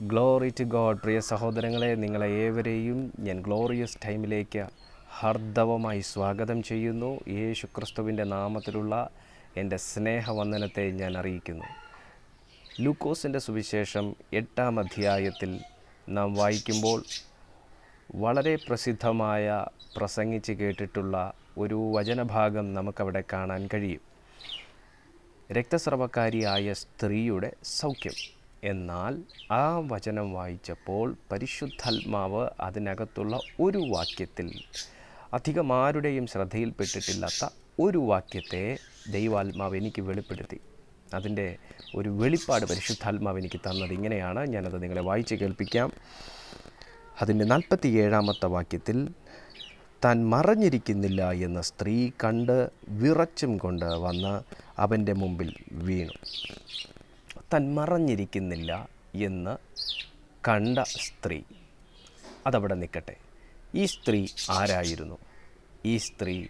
Glory to God പ്രിയ സഹോദരങ്ങളെ നിങ്ങളെ ഏവരെയും ഞാൻ ഗ്ലോറിയസ് ടൈമിലേക്ക് ഹർദവമായി സ്വാഗതം ചെയ്യുന്നു. യേശു ക്രിസ്തുവിന്റെ നാമത്തിലുള്ള എന്റെ സ്നേഹവന്ദനത്തെ ഞാൻ അറിയിക്കുന്നു. ലൂക്കോസിന്റെ സുവിശേഷം എട്ടാം അധ്യായത്തിൽ നാം വായിക്കുമ്പോൾ വളരെ പ്രസിദ്ധമായ പ്രസംഗിച്ച് കേട്ടിട്ടുള്ള ഒരു വചനഭാഗം നമുക്കവിടെ കാണാൻ കഴിയും. രക്തസ്രവക്കാരിയായ സ്ത്രീയുടെ സൗഖ്യം. എന്നാൽ ആ വചനം വായിച്ചപ്പോൾ പരിശുദ്ധാത്മാവ് അതിനകത്തുള്ള ഒരു വാക്യത്തിൽ അധികം ആരുടെയും ശ്രദ്ധയിൽപ്പെട്ടിട്ടില്ലാത്ത ഒരു വാക്യത്തെ ദൈവാത്മാവ് എനിക്ക് വെളിപ്പെടുത്തി. അതിന്റെ ഒരു വെളിപ്പാട് പരിശുദ്ധാത്മാവ് എനിക്ക് തന്നത് ഇങ്ങനെയാണ്. ഞാനത് നിങ്ങളെ വായിച്ച് കേൾപ്പിക്കാം. അതിന്റെ നാൽപ്പത്തി ഏഴാമത്തെ വാക്യത്തിൽ താൻ മറഞ്ഞിരിക്കുന്നില്ല എന്ന സ്ത്രീ കണ്ട് വിറച്ചും കൊണ്ട് വന്ന് അവന്റെ മുമ്പിൽ വീണു. താൻ മറഞ്ഞിരിക്കുന്നില്ല എന്ന് കണ്ട സ്ത്രീ. അതവിടെ നിൽക്കട്ടെ. ഈ സ്ത്രീ ആരായിരുന്നു? ഈ സ്ത്രീ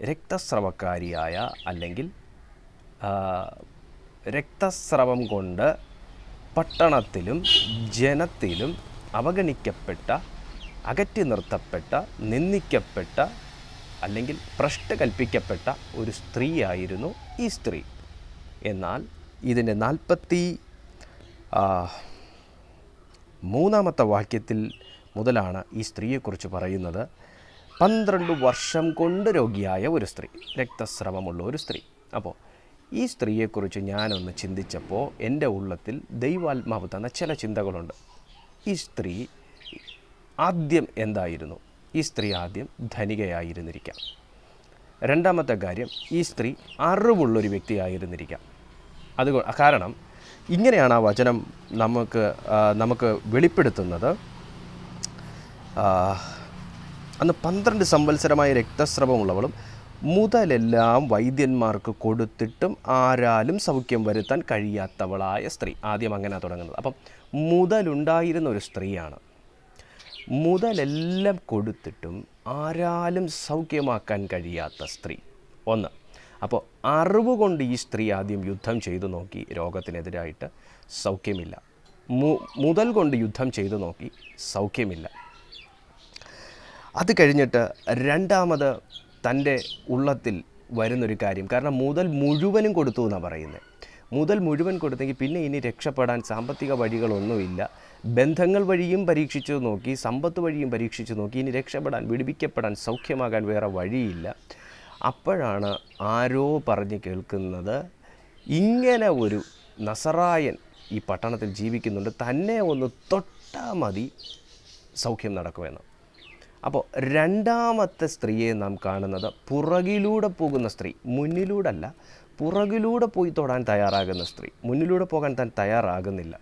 രക്തസ്രവക്കാരിയായ അല്ലെങ്കിൽ രക്തസ്രവം കൊണ്ട് പട്ടണത്തിലും ജനത്തിലും അവഗണിക്കപ്പെട്ട അകറ്റി നിർത്തപ്പെട്ട നിന്ദിക്കപ്പെട്ട അല്ലെങ്കിൽ ഭ്രഷ്ട് കൽപ്പിക്കപ്പെട്ട ഒരു സ്ത്രീയായിരുന്നു ഈ സ്ത്രീ. എന്നാൽ ഇതിന്റെ നാൽപ്പത്തി മൂന്നാമത്തെ വാക്യത്തിൽ മുതലാണ് ഈ സ്ത്രീയെക്കുറിച്ച് പറയുന്നത്. പന്ത്രണ്ട് വർഷം കൊണ്ട് രോഗിയായ ഒരു സ്ത്രീ രക്തസ്രവമുള്ള ഒരു സ്ത്രീ. അപ്പോൾ ഈ സ്ത്രീയെക്കുറിച്ച് ഞാനൊന്ന് ചിന്തിച്ചപ്പോൾ എന്റെ ഉള്ളത്തിൽ ദൈവാത്മാവ് തന്ന ചില ചിന്തകളുണ്ട്. ഈ സ്ത്രീ ആദ്യം എന്തായിരുന്നു? ഈ സ്ത്രീ ആദ്യം ധനികയായിരുന്നിരിക്കാം. രണ്ടാമത്തെ കാര്യം ഈ സ്ത്രീ അറിവുള്ളൊരു വ്യക്തിയായിരുന്നിരിക്കാം. അതുകൊണ്ട് കാരണം ഇങ്ങനെയാണ് ആ വചനം നമുക്ക് നമുക്ക് വെളിപ്പെടുത്തുന്നത്. അന്ന് പന്ത്രണ്ട് സംവത്സരമായ രക്തസ്രവമുള്ളവളും മുതലെല്ലാം വൈദ്യന്മാർക്ക് കൊടുത്തിട്ടും ആരാലും സൗഖ്യം വരുത്താൻ കഴിയാത്തവളായ സ്ത്രീ. ആദ്യം അങ്ങനെ തുടങ്ങുന്നത്. അപ്പം മുതലുണ്ടായിരുന്ന ഒരു സ്ത്രീയാണ്. മുതലെല്ലാം കൊടുത്തിട്ടും ആരാലും സൗഖ്യമാക്കാൻ കഴിയാത്ത സ്ത്രീ. ഒന്ന്. അപ്പോൾ അറിവ് കൊണ്ട് ഈ സ്ത്രീ ആദ്യം യുദ്ധം ചെയ്തു നോക്കി രോഗത്തിനെതിരായിട്ട് സൗഖ്യമില്ല. മുതൽ കൊണ്ട് യുദ്ധം ചെയ്തു നോക്കി സൗഖ്യമില്ല. അത് കഴിഞ്ഞിട്ട് രണ്ടാമത് തന്റെ ഉള്ളത്തിൽ വരുന്നൊരു കാര്യം. കാരണം മുതൽ മുഴുവനും കൊടുത്തു എന്നാണ് പറയുന്നത് മുതൽ മുഴുവൻ കൊടുത്തെങ്കിൽ പിന്നെ ഇനി രക്ഷപ്പെടാൻ സാമ്പത്തിക വഴികളൊന്നുമില്ല. ബന്ധങ്ങൾ വഴിയും പരീക്ഷിച്ചു നോക്കി സമ്പത്ത് വഴിയും പരീക്ഷിച്ചു നോക്കി ഇനി രക്ഷപ്പെടാൻ വിടുവിക്കപ്പെടാൻ സൗഖ്യമാകാൻ വേറെ വഴിയില്ല. അപ്പോഴാണ് ആരോ പറഞ്ഞ് കേൾക്കുന്നത് ഇങ്ങനെ ഒരു നസറായൻ ഈ പട്ടണത്തിൽ ജീവിക്കുന്നുണ്ട് തന്നെ ഒന്ന് തൊട്ടാൽ മതി സൗഖ്യം നടക്കുമെന്ന്. അപ്പോൾ രണ്ടാമത്തെ സ്ത്രീയെ നാം കാണുന്നത് പുറകിലൂടെ പോകുന്ന സ്ത്രീ മുന്നിലൂടെ അല്ല പുറകിലൂടെ പോയി തൊടാൻ തയ്യാറാകുന്ന സ്ത്രീ. മുന്നിലൂടെ പോകാൻ താൻ തയ്യാറാകുന്നില്ല.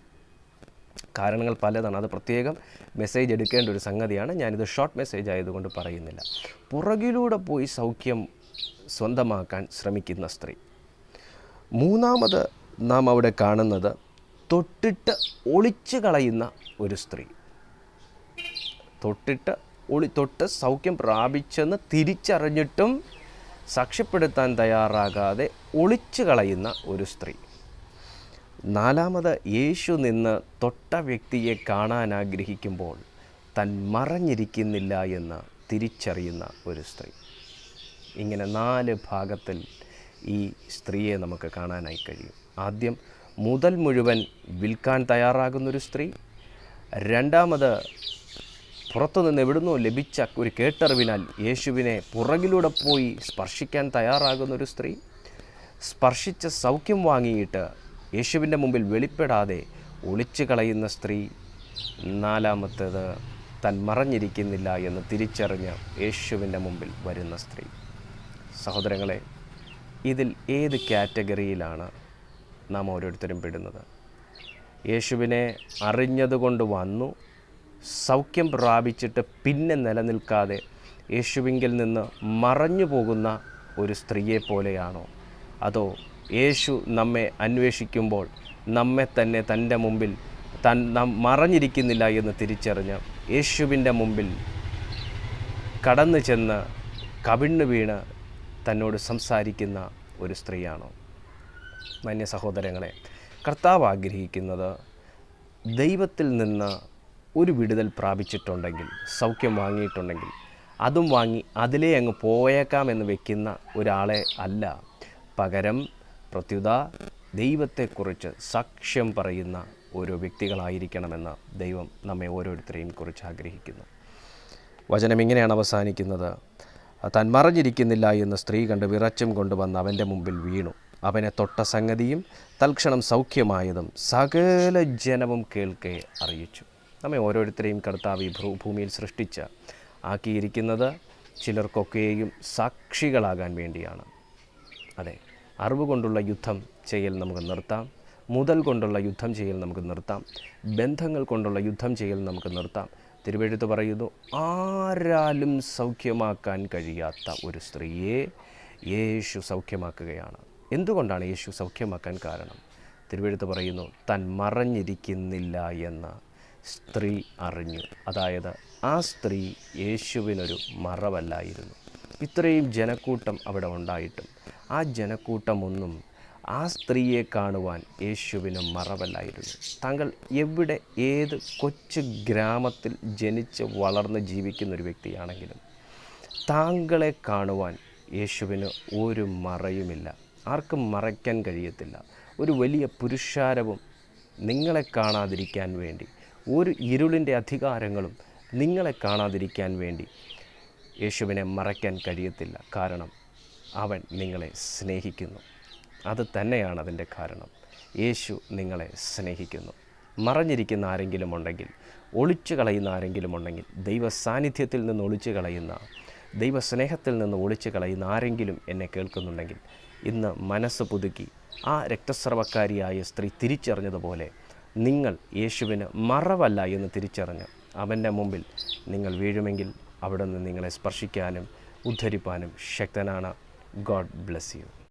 കാരണങ്ങൾ പലതാണ്. അത് പ്രത്യേകം മെസ്സേജ് എടുക്കേണ്ട ഒരു സംഗതിയാണ്. ഞാനിത് ഷോർട്ട് മെസ്സേജ് ആയതുകൊണ്ട് പറയുന്നില്ല. പുറകിലൂടെ പോയി സൗഖ്യം സ്വന്തമാക്കാൻ ശ്രമിക്കുന്ന സ്ത്രീ. മൂന്നാമത് നാം അവിടെ കാണുന്നത് തൊട്ടിട്ട് ഒളിച്ചു കളയുന്ന ഒരു സ്ത്രീ. തൊട്ടിട്ട് ഒളി തൊട്ട് സൗഖ്യം പ്രാപിച്ചെന്ന് തിരിച്ചറിഞ്ഞിട്ടും സാക്ഷ്യപ്പെടുത്താൻ തയ്യാറാകാതെ ഒളിച്ചു കളയുന്ന ഒരു സ്ത്രീ. നാലാമത് യേശു നിന്ന് തൊട്ട വ്യക്തിയെ കാണാൻ ആഗ്രഹിക്കുമ്പോൾ തൻ മറഞ്ഞിരിക്കുന്നില്ല എന്ന് തിരിച്ചറിയുന്ന ഒരു സ്ത്രീ. ഇങ്ങനെ നാല് ഭാഗത്തിൽ ഈ സ്ത്രീയെ നമുക്ക് കാണാനായി കഴിയും. ആദ്യം മുതൽ മുഴുവൻ വിൽക്കാൻ തയ്യാറാകുന്നൊരു സ്ത്രീ രണ്ടാമത് പുറത്തുനിന്ന് എവിടുന്നോ ലഭിച്ച ഒരു കേട്ടറിവിനാൽ യേശുവിനെ പുറകിലൂടെ പോയി സ്പർശിക്കാൻ തയ്യാറാകുന്നൊരു സ്ത്രീ സ്പർശിച്ച സൗഖ്യം വാങ്ങിയിട്ട് യേശുവിന്റെ മുമ്പിൽ വെളിപ്പെടാതെ ഒളിച്ചു കളയുന്ന സ്ത്രീ നാലാമത്തേത് തൻ മറഞ്ഞിരിക്കുന്നില്ല എന്ന് തിരിച്ചറിഞ്ഞ് യേശുവിന്റെ മുമ്പിൽ വരുന്ന സ്ത്രീ. സഹോദരങ്ങളെ ഇതിൽ ഏത് കാറ്റഗറിയിലാണ് നാം ഓരോരുത്തരും പെടുന്നത്? യേശുവിനെ അറിഞ്ഞതുകൊണ്ട് വന്നു സൗഖ്യം പ്രാപിച്ചിട്ട് പിന്നെ നിലനിൽക്കാതെ യേശുവിങ്കിൽ നിന്ന് മറഞ്ഞു പോകുന്ന ഒരു സ്ത്രീയെ പോലെയാണോ? അതോ യേശു നമ്മെ അന്വേഷിക്കുമ്പോൾ നമ്മെ തന്നെ തന്റെ മുമ്പിൽ തൻ നാം മറഞ്ഞിരിക്കുന്നില്ല എന്ന് തിരിച്ചറിഞ്ഞ് യേശുവിന്റെ മുമ്പിൽ കടന്നു ചെന്ന് കവിണ്ണു വീണ് തന്നോട് സംസാരിക്കുന്ന ഒരു സ്ത്രീയാണോ? മാന്യ സഹോദരങ്ങളെ കർത്താവ് ആഗ്രഹിക്കുന്നത് ദൈവത്തിൽ നിന്ന് ഒരു വിടുതൽ പ്രാപിച്ചിട്ടുണ്ടെങ്കിൽ സൗഖ്യം വാങ്ങിയിട്ടുണ്ടെങ്കിൽ അതും വാങ്ങി അതിലേ അങ്ങ് പോയേക്കാമെന്ന് വെക്കുന്ന ഒരാളെ അല്ല. പകരം പ്രത്യുത ദൈവത്തെക്കുറിച്ച് സാക്ഷ്യം പറയുന്ന ഓരോ വ്യക്തികളായിരിക്കണമെന്ന് ദൈവം നമ്മെ ഓരോരുത്തരെയും കുറിച്ച് ആഗ്രഹിക്കുന്നു. വചനം ഇങ്ങനെയാണ് അവസാനിക്കുന്നത്. താൻ മറഞ്ഞിരിക്കുന്നില്ല എന്ന് സ്ത്രീ കണ്ട് വിറച്ചും കൊണ്ടുവന്ന് അവന്റെ മുമ്പിൽ വീണു. അവനെ തൊട്ട സംഗതിയും തൽക്ഷണം സൗഖ്യമായതും സകല ജനവും കേൾക്കെ അറിയിച്ചു. നമ്മെ ഓരോരുത്തരെയും കർത്താവ് ഈ ഭൂമിയിൽ സൃഷ്ടിച്ച ആക്കിയിരിക്കുന്നത് ചിലർക്കൊക്കെയും സാക്ഷികളാകാൻ വേണ്ടിയാണ്. അതെ അറിവ് കൊണ്ടുള്ള യുദ്ധം ചെയ്യൽ നമുക്ക് നിർത്താം. മുതൽ കൊണ്ടുള്ള യുദ്ധം ചെയ്യൽ നമുക്ക് നിർത്താം. ബന്ധങ്ങൾ കൊണ്ടുള്ള യുദ്ധം ചെയ്യൽ നമുക്ക് നിർത്താം. തിരുവെഴുത്ത് പറയുന്നു ആരാലും സൗഖ്യമാക്കാൻ കഴിയാത്ത ഒരു സ്ത്രീയെ യേശു സൗഖ്യമാക്കുകയാണ്. എന്തുകൊണ്ടാണ് യേശു സൗഖ്യമാക്കാൻ കാരണം? തിരുവെഴുത്ത് പറയുന്നു തൻ മറഞ്ഞിരിക്കുന്നില്ല എന്ന് സ്ത്രീ അറിഞ്ഞു. അതായത് ആ സ്ത്രീ യേശുവിനൊരു മറവല്ലായിരുന്നു. ഇത്രയും ജനക്കൂട്ടം അവിടെ ഉണ്ടായിട്ടും ആ ജനക്കൂട്ടമൊന്നും ആ സ്ത്രീയെ കാണുവാൻ യേശുവിന് മറവല്ലായിരുന്നു. താങ്കൾ എവിടെ ഏത് കൊച്ചു ഗ്രാമത്തിൽ ജനിച്ച് വളർന്ന് ജീവിക്കുന്ന ഒരു വ്യക്തിയാണെങ്കിലും താങ്കളെ കാണുവാൻ യേശുവിന് ഒരു മറയുമില്ല. ആർക്കും മറയ്ക്കാൻ കഴിയത്തില്ല. ഒരു വലിയ പുരുഷാരവും നിങ്ങളെ കാണാതിരിക്കാൻ വേണ്ടി ഒരു ഇരുളിന്റെ അധികാരങ്ങളും നിങ്ങളെ കാണാതിരിക്കാൻ വേണ്ടി യേശുവിനെ മറയ്ക്കാൻ കഴിയത്തില്ല. കാരണം അവൻ നിങ്ങളെ സ്നേഹിക്കുന്നു. അത് തന്നെയാണ് അതിന്റെ കാരണം. യേശു നിങ്ങളെ സ്നേഹിക്കുന്നു. മറഞ്ഞിരിക്കുന്ന ആരെങ്കിലും ഉണ്ടെങ്കിൽ ഒളിച്ചു കളയുന്ന ആരെങ്കിലും ഉണ്ടെങ്കിൽ ദൈവ സാന്നിധ്യത്തിൽ നിന്ന് ഒളിച്ചു കളയുന്ന ദൈവസ്നേഹത്തിൽ നിന്ന് ഒളിച്ചു കളയുന്ന ആരെങ്കിലും എന്നെ കേൾക്കുന്നുണ്ടെങ്കിൽ ഇന്ന് മനസ്സ് പുതുക്കി ആ രക്തസ്രവക്കാരിയായ സ്ത്രീ തിരിച്ചറിഞ്ഞതുപോലെ നിങ്ങൾ യേശുവിന് മറവല്ല എന്ന് തിരിച്ചറിഞ്ഞ് അവന്റെ മുമ്പിൽ നിങ്ങൾ വീഴുമെങ്കിൽ അവിടെ നിന്ന് നിങ്ങളെ സ്പർശിക്കാനും ഉദ്ധരിപ്പാനും ശക്തനാണ്. God bless you.